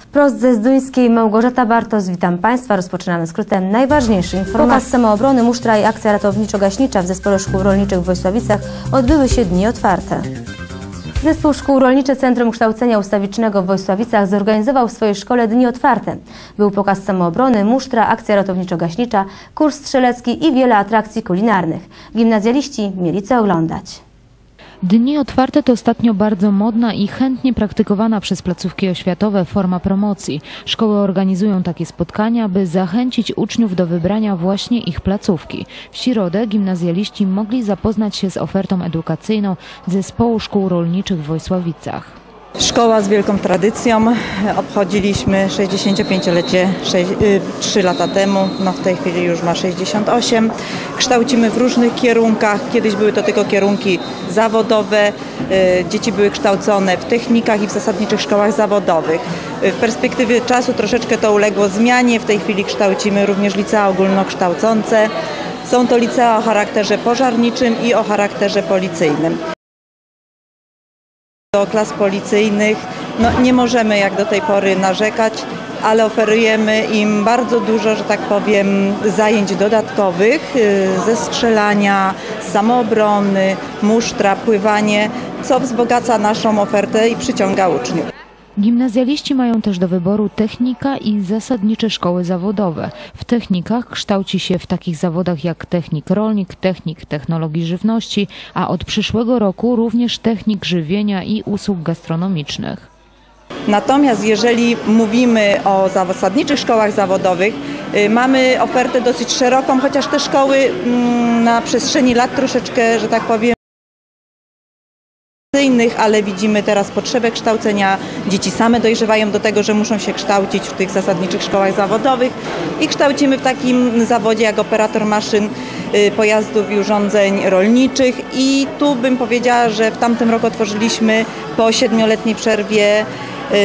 Wprost ze Zduńskiej Małgorzata Bartos, witam Państwa. Rozpoczynamy skrótem najważniejszych informacji. Pokaz samoobrony, musztra i akcja ratowniczo-gaśnicza w Zespole Szkół Rolniczych w Wojsławicach odbyły się dni otwarte. Zespół Szkół Rolniczy Centrum Kształcenia Ustawicznego w Wojsławicach zorganizował w swojej szkole dni otwarte. Był pokaz samoobrony, musztra, akcja ratowniczo-gaśnicza, kurs strzelecki i wiele atrakcji kulinarnych. Gimnazjaliści mieli co oglądać. Dni otwarte to ostatnio bardzo modna i chętnie praktykowana przez placówki oświatowe forma promocji. Szkoły organizują takie spotkania, by zachęcić uczniów do wybrania właśnie ich placówki. W środę gimnazjaliści mogli zapoznać się z ofertą edukacyjną Zespołu Szkół Rolniczych w Wojsławicach. Szkoła z wielką tradycją. Obchodziliśmy 65-lecie 3 lata temu, no w tej chwili już ma 68. Kształcimy w różnych kierunkach. Kiedyś były to tylko kierunki zawodowe. Dzieci były kształcone w technikach i w zasadniczych szkołach zawodowych. W perspektywie czasu troszeczkę to uległo zmianie. W tej chwili kształcimy również licea ogólnokształcące. Są to licea o charakterze pożarniczym i o charakterze policyjnym. Do klas policyjnych no, nie możemy jak do tej pory narzekać, ale oferujemy im bardzo dużo, że tak powiem, zajęć dodatkowych ze strzelania, samoobrony, musztra, pływanie, co wzbogaca naszą ofertę i przyciąga uczniów. Gimnazjaliści mają też do wyboru technika i zasadnicze szkoły zawodowe. W technikach kształci się w takich zawodach jak technik rolnik, technik technologii żywności, a od przyszłego roku również technik żywienia i usług gastronomicznych. Natomiast jeżeli mówimy o zasadniczych szkołach zawodowych, mamy ofertę dosyć szeroką, chociaż te szkoły na przestrzeni lat troszeczkę, że tak powiem, ale widzimy teraz potrzebę kształcenia. Dzieci same dojrzewają do tego, że muszą się kształcić w tych zasadniczych szkołach zawodowych i kształcimy w takim zawodzie jak operator maszyn, pojazdów i urządzeń rolniczych i tu bym powiedziała, że w tamtym roku otworzyliśmy po siedmioletniej przerwie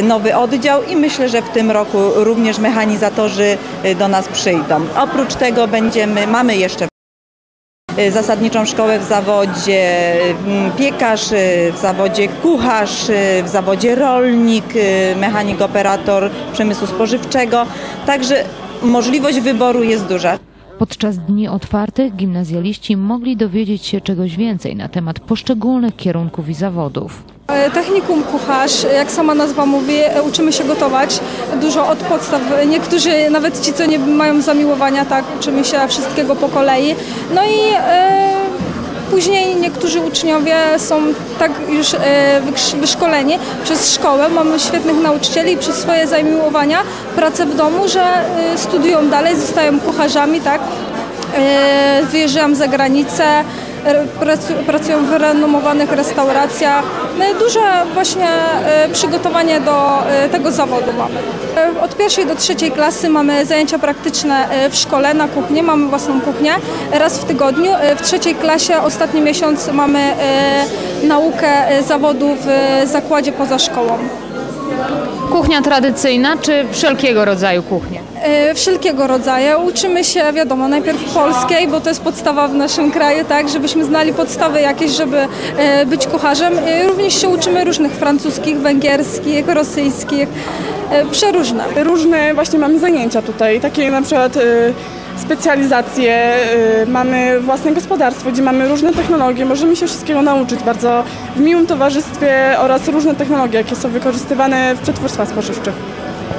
nowy oddział i myślę, że w tym roku również mechanizatorzy do nas przyjdą. Oprócz tego będziemy, mamy jeszcze zasadniczą szkołę w zawodzie piekarz, w zawodzie kucharz, w zawodzie rolnik, mechanik operator przemysłu spożywczego. Także możliwość wyboru jest duża. Podczas dni otwartych gimnazjaliści mogli dowiedzieć się czegoś więcej na temat poszczególnych kierunków i zawodów. Technikum kucharz, jak sama nazwa mówi, uczymy się gotować dużo od podstaw. Niektórzy, nawet ci, co nie mają zamiłowania, tak, uczymy się wszystkiego po kolei. No i e, później niektórzy uczniowie są tak już e, wyszkoleni przez szkołę, mamy świetnych nauczycieli i przez swoje zamiłowania, pracę w domu, że e, studiują dalej, zostają kucharzami, tak, e, wyjeżdżają za granicę pracują w renomowanych restauracjach. My duże właśnie przygotowanie do tego zawodu mamy. Od pierwszej do trzeciej klasy mamy zajęcia praktyczne w szkole na kuchni, mamy własną kuchnię raz w tygodniu. W trzeciej klasie ostatni miesiąc mamy naukę zawodu w zakładzie poza szkołą. Kuchnia tradycyjna czy wszelkiego rodzaju kuchnia? Wszelkiego rodzaju. Uczymy się, wiadomo, najpierw polskiej, bo to jest podstawa w naszym kraju, tak, żebyśmy znali podstawy jakieś, żeby być kucharzem. Również się uczymy różnych francuskich, węgierskich, rosyjskich, przeróżne. Różne właśnie mamy zajęcia tutaj, takie na przykład specjalizacje, mamy własne gospodarstwo, gdzie mamy różne technologie, możemy się wszystkiego nauczyć bardzo w miłym towarzystwie oraz różne technologie, jakie są wykorzystywane w przetwórstwach spożywczych.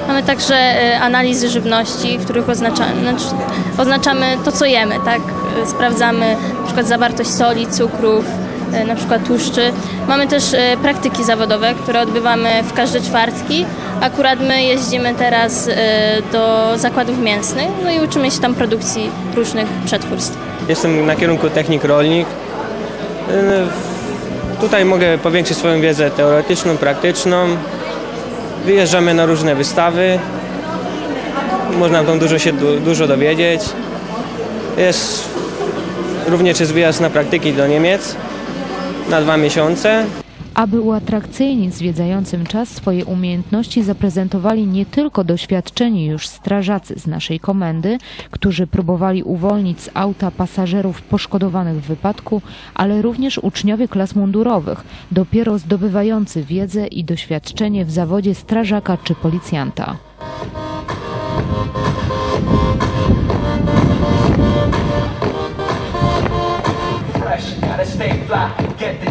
Mamy także analizy żywności, w których oznaczamy, znaczy, oznaczamy to, co jemy, tak? Sprawdzamy na przykład zawartość soli, cukrów, na przykład tłuszczy. Mamy też praktyki zawodowe, które odbywamy w każde czwartki. Akurat my jeździmy teraz do zakładów mięsnych no i uczymy się tam produkcji różnych przetwórstw. Jestem na kierunku technik rolnik. Tutaj mogę powiększyć swoją wiedzę teoretyczną, praktyczną. Wyjeżdżamy na różne wystawy. Można tam dużo się dużo dowiedzieć. Jest również jest wyjazd na praktyki do Niemiec na dwa miesiące. Aby uatrakcyjnić zwiedzającym czas, swoje umiejętności zaprezentowali nie tylko doświadczeni już strażacy z naszej komendy, którzy próbowali uwolnić z auta pasażerów poszkodowanych w wypadku, ale również uczniowie klas mundurowych, dopiero zdobywający wiedzę i doświadczenie w zawodzie strażaka czy policjanta. fresh,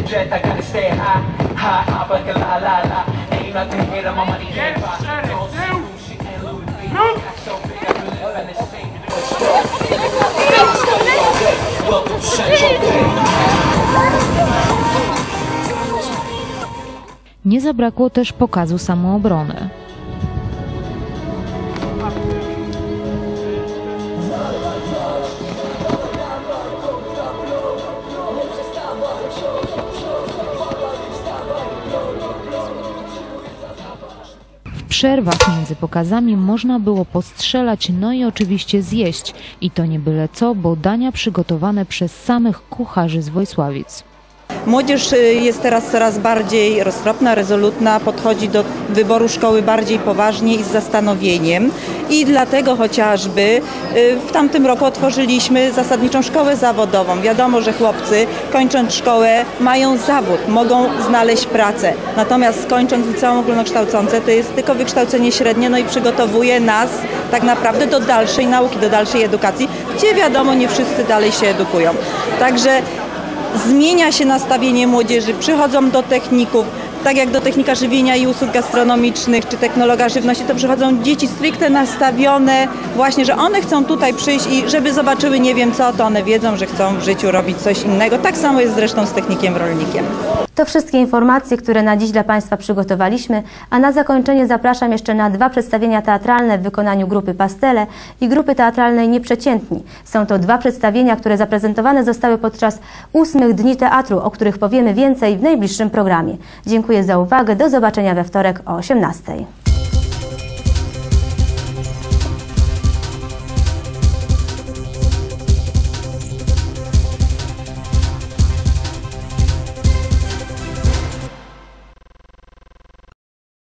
jet, I gotta stay high, high, high like a la la la. Ain't nothing here, my money can't buy. Don't see Gucci and Louis V. Got so big, I really spend the same. Welcome to Central Bay. Nie zabrakło też pokazu samoobrony. Przerwach między pokazami można było postrzelać, no i oczywiście zjeść. I to nie byle co, bo dania przygotowane przez samych kucharzy z Wojsławic. Młodzież y, jest teraz coraz bardziej roztropna, rezolutna, podchodzi do wyboru szkoły bardziej poważnie i z zastanowieniem. I dlatego chociażby y, w tamtym roku otworzyliśmy zasadniczą szkołę zawodową. Wiadomo, że chłopcy kończąc szkołę mają zawód, mogą znaleźć pracę. Natomiast kończąc liceum ogólnokształcące to jest tylko wykształcenie średnie, no i przygotowuje nas tak naprawdę do dalszej nauki, do dalszej edukacji, gdzie wiadomo nie wszyscy dalej się edukują. Także zmienia się nastawienie młodzieży, przychodzą do techników, tak jak do technika żywienia i usług gastronomicznych czy technologa żywności, to przychodzą dzieci stricte nastawione właśnie, że one chcą tutaj przyjść i żeby zobaczyły nie wiem co, to one wiedzą, że chcą w życiu robić coś innego. Tak samo jest zresztą z technikiem rolnikiem. To wszystkie informacje, które na dziś dla Państwa przygotowaliśmy, a na zakończenie zapraszam jeszcze na dwa przedstawienia teatralne w wykonaniu grupy Pastele i grupy teatralnej Nieprzeciętni. Są to dwa przedstawienia, które zaprezentowane zostały podczas ósmych dni teatru, o których powiemy więcej w najbliższym programie. Dziękuję za uwagę, do zobaczenia we wtorek o 18.